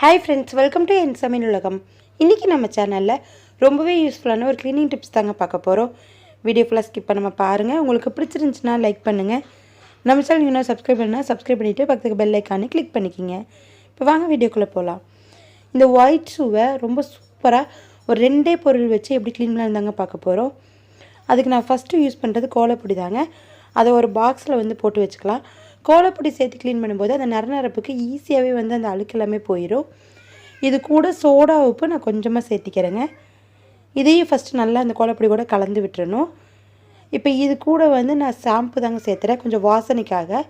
Hi friends welcome to என் சமையல் உலகம் இன்றைக்கி நம்ம சேனலில் ரொம்பவே யூஸ்ஃபுல்லான ஒரு க்ளீனிங் டிப்ஸ் தாங்க பார்க்க போகிறோம் வீடியோ ஃபுல்லாக ஸ்கிப் பண்ணாமல் பாருங்கள் உங்களுக்கு பிடிச்சிருந்துச்சுன்னா லைக் பண்ணுங்கள் நம்ம சேனல் இன்னும் சப்ஸ்கிரைப் பண்ணால் சப்ஸ்கிரைப் பண்ணிவிட்டு பக்கத்துக்கு பெல் ஐக்கானு கிளிக் பண்ணிக்கிங்க. இப்போ வாங்க வீடியோக்குள்ளே போகலாம் இந்த ஒயிட் ஷூவை ரொம்ப சூப்பராக ஒரு ரெண்டே பொருள் வச்சு எப்படி க்ளீன் பண்ணலாந்தாங்க பார்க்க போகிறோம் அதுக்கு நான் ஃபஸ்ட்டு யூஸ் பண்ணுறது கோலப்பொடி தாங்க. அதை ஒரு பாக்ஸில் வந்து போட்டு வச்சுக்கலாம். கோலப்பொடி சேர்த்து க்ளீன் பண்ணும்போது அந்த நரநரப்புக்கு ஈஸியாகவே வந்து அந்த அழுக்கு எல்லாமே போயிடும் இது கூட சோடா உப்பு நான் கொஞ்சமாக சேர்த்திக்கிறேங்க. இதையும் ஃபஸ்ட்டு நல்லா அந்த கோலப்பொடி கூட கலந்து விட்டுறணும். இப்போ இது கூட வந்து நான் ஷாம்பு தாங்க சேர்த்துறேன். கொஞ்சம் வாசனைக்காக.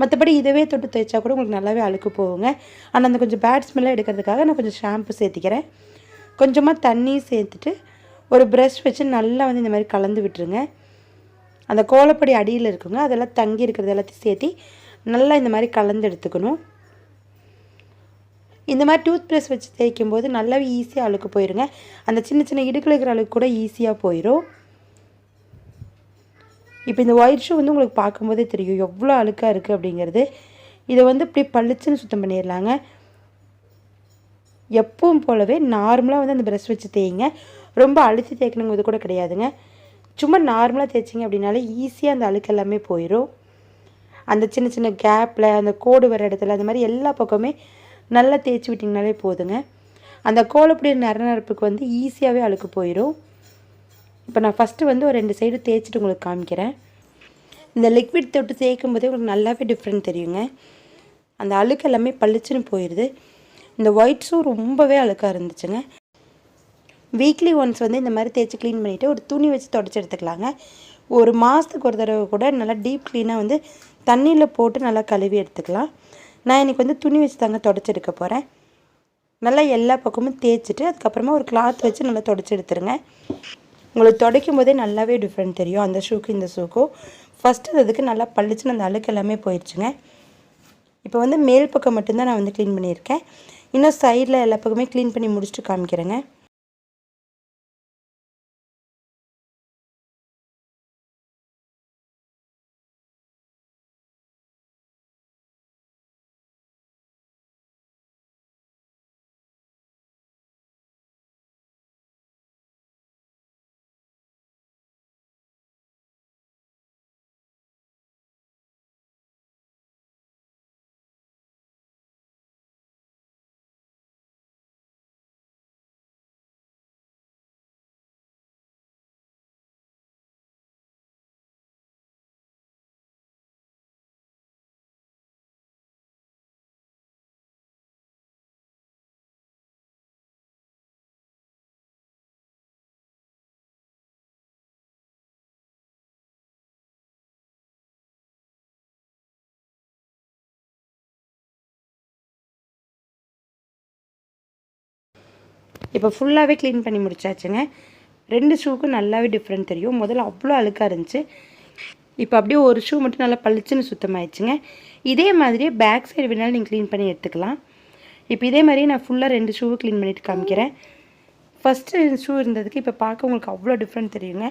மற்றபடி இதவே தொட்டு தேய்ச்சா கூட உங்களுக்கு நல்லாவே அழுக்கு போகுங்க. ஆனால் அந்த கொஞ்சம் பேட் ஸ்மெல்லாம் எடுக்கிறதுக்காக நான் கொஞ்சம் ஷாம்பு சேர்த்திக்கிறேன். கொஞ்சமாக தண்ணி சேர்த்துட்டு ஒரு ப்ரஷ் வச்சு நல்லா வந்து இந்த மாதிரி கலந்து விட்டுருங்க. அந்த கோலப்பொடி அடியில் இருக்குங்க அதெல்லாம் தங்கி இருக்கிறது எல்லாத்தையும் சேர்த்து நல்லா இந்த மாதிரி கலந்து எடுத்துக்கணும். இந்த மாதிரி டூத் ப்ரஷ் வச்சு தேய்க்கும் போது நல்லாவே ஈஸியாக அழுக்கு போயிருங்க. அந்த சின்ன சின்ன இடுக்கில் இருக்கிற அழுக்கு கூட ஈஸியாக போயிடும் இப்போ இந்த ஒயிட் ஷூ வந்து உங்களுக்கு பார்க்கும்போதே தெரியும் எவ்வளோ அழுக்காக இருக்குது அப்படிங்கிறது. இதை வந்து இப்படி பளிச்சுன்னு சுத்தம் பண்ணிடலாங்க. எப்பவும் போலவே நார்மலாக வந்து அந்த ப்ரெஷ் வச்சு தேய்ங்க. ரொம்ப அழுத்தி தேய்க்கணுங்கிறது கூட கிடையாதுங்க. சும்மா நார்மலாக தேய்ச்சிங்க அப்படின்னாலே ஈஸியாக அந்த அழுக்கு எல்லாமே போயிடும் அந்த சின்ன சின்ன கேப்பில் அந்த கோடு வர இடத்துல அந்த மாதிரி எல்லா பக்கமே நல்லா தேய்ச்சி விட்டிங்கனாலே போதுங்க. அந்த கோலப்பொடி நரநரப்புக்கு வந்து ஈஸியாகவே அழுக்கு போயிடும் இப்போ நான் ஃபஸ்ட்டு வந்து ஒரு ரெண்டு சைடு தேய்ச்சிட்டு உங்களுக்கு காமிக்கிறேன். இந்த லிக்விட் தொட்டு தேய்க்கும் போதே உங்களுக்கு நல்லாவே டிஃப்ரெண்ட் தெரியுங்க. அந்த அழுக்கு எல்லாமே பளிச்சுன்னு போயிடுது இந்த ஒயிட் ஷூ ரொம்பவே அழுக்காக இருந்துச்சுங்க. வீக்லி ஒன்ஸ் வந்து இந்த மாதிரி தேய்ச்சி க்ளீன் பண்ணிவிட்டு ஒரு துணி வச்சு தொடச்சி எடுத்துக்கலாங்க. ஒரு மாதத்துக்கு ஒரு தடவை கூட நல்லா டீப் க்ளீனாக வந்து தண்ணியில் போட்டு நல்லா கழுவி எடுத்துக்கலாம். நான் இன்றைக்கி வந்து துணி வச்சு தாங்க தொடச்செடுக்க போகிறேன் நல்லா எல்லா பக்கமும் தேய்ச்சிட்டு அதுக்கப்புறமா ஒரு கிளாத் வச்சு நல்லா தொடச்சி எடுத்துருங்க. உங்களுக்கு துடைக்கும் போதே நல்லாவே டிஃப்ரெண்ட் தெரியும். அந்த ஷூக்கு இந்த ஷூக்கும் ஃபஸ்ட்டு அதுக்கு நல்லா பளிச்சுன்னு அந்த அழுக்கு எல்லாமே போயிடுச்சுங்க இப்போ வந்து மேல் பக்கம் மட்டும்தான் நான் வந்து க்ளீன் பண்ணியிருக்கேன். இன்னும் சைடில் எல்லா பக்கமே க்ளீன் பண்ணி முடிச்சுட்டு காமிக்கிறேங்க. இப்போ ஃபுல்லாகவே க்ளீன் பண்ணி முடிச்சாச்சுங்க. ரெண்டு ஷூக்கும் நல்லாவே டிஃப்ரெண்ட் தெரியும். முதல்ல அவ்வளோ அழுக்காக இருந்துச்சு. இப்போ அப்படியே ஒரு ஷூ மட்டும் நல்லா பளிச்சுன்னு சுத்தமாயிடுச்சுங்க. இதே மாதிரியே பேக் சைடு வேணாலும் நீங்கள் க்ளீன் பண்ணி எடுத்துக்கலாம். இப்போ இதே மாதிரியே நான் ஃபுல்லாக ரெண்டு ஷூவை க்ளீன் பண்ணிட்டு காமிக்கிறேன். ஃபஸ்ட்டு ஷூ இருந்ததுக்கு இப்போ பார்க்க உங்களுக்கு அவ்வளோ டிஃப்ரெண்ட் தெரியுங்க.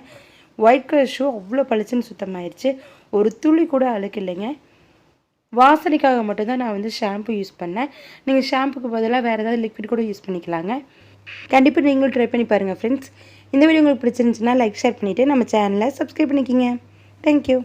ஒயிட் கலர் ஷூ அவ்வளோ பளிச்சுன்னு சுத்தமாயிருச்சு ஒரு துளி கூட அழுக்கு இல்லைங்க. வாசனைக்காக மட்டும்தான் நான் வந்து ஷாம்பு யூஸ் பண்ணேன். நீங்கள் ஷாம்புக்கு பதிலாக வேறு ஏதாவது லிக்விட் கூட யூஸ் பண்ணிக்கலாங்க. கண்டிப்பாக நீங்களும் ட்ரை பண்ணி பாருங்கள் ஃப்ரெண்ட்ஸ் இந்த வீடியோ உங்களுக்கு பிடிச்சிருந்துச்சுன்னா லைக் ஷேர் பண்ணிவிட்டு நம்ம சேனலை சப்ஸ்கிரைப் பண்ணிக்கிங்க. தேங்க்யூ